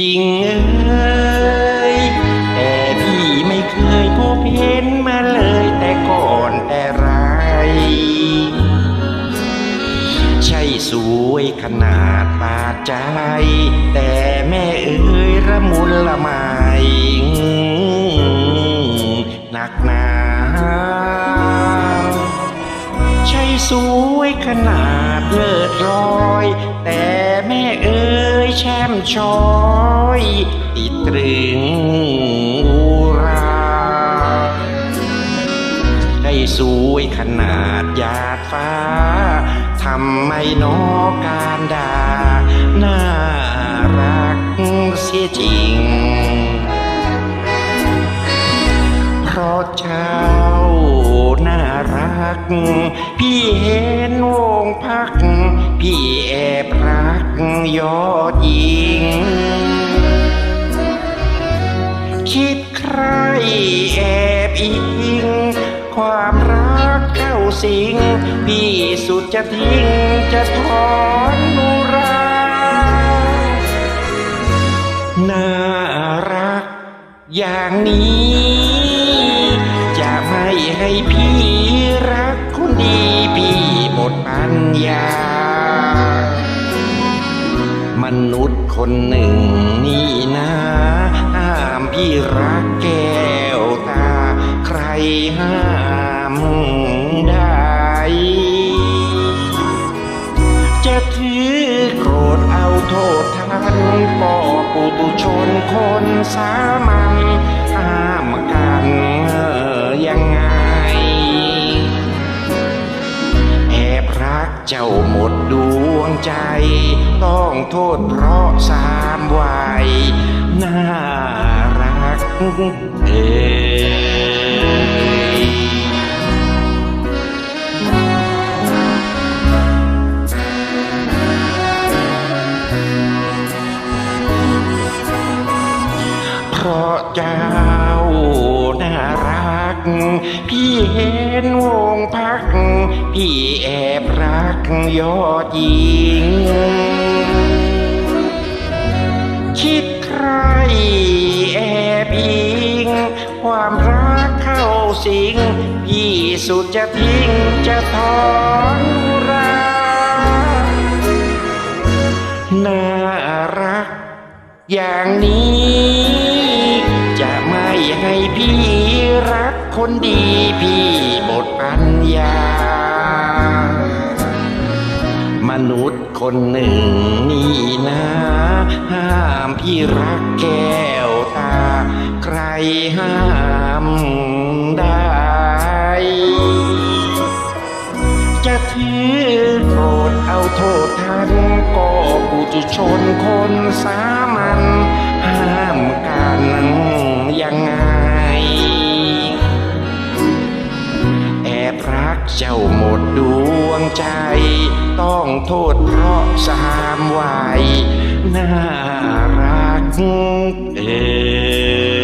จริงเอ้ยแต่พี่ไม่เคยพบเห็นมาเลยแต่ก่อนแต่ไร ใช่สวยขนาดบาดใจ แต่แม่เอ๋ยระมุนละไมหนักหนาใช่สวยขนาดเลิศลอย แต่แม่เอ๋ย แช่มช้อยติดตรึงอุรา ได้สวยขนาดหยาดฟ้า ทำไมนอการดาน่ารักเสียจริง เพราะเจ้าน่ารัก พี่เห็นวงพัก พี่แอบรัก ยอดยิง คิดใครแอบอิง ความรักเข้าสิง พี่สุดจะทิ้งจะถอนนุราน่ารักอย่างนี้ จะไม่ให้พี่รักคนดีพี่หมดปัญญา นุษย์คนหนึ่งนี่นะห้ามพี่รักแก้วตา ใครห้ามได้ จะถือโกรธเอาโทษทันก็ปุตุชนคนสาม เจ้าหมดดวงใจ ต้องโทษเพราะสามวัยน่ารักเอ่เพราะเจ้าน่ารัก พี่เห็นวงพัก พี่แอ บรักยอดยิง คิดใครแอบอิง ความรักเข้าสิง พี่สุดจะทิ้งจะถอนรักน่ารัก อย่างนี้ จะไม่ให้พี่รักคนดีพี่หมดปัญญา นุษย์คนหนึ่งนี่นะ ห้ามพี่รักแก้วตา ใครห้ามได้ จะถือโกรธเอาโทษทันก็ปุถุชนคนสามัญห้ามกันยังไงแอบรักเจ้าหมดดวง ใจ ต้องโทษเพราะสามวัยน่ารักเอง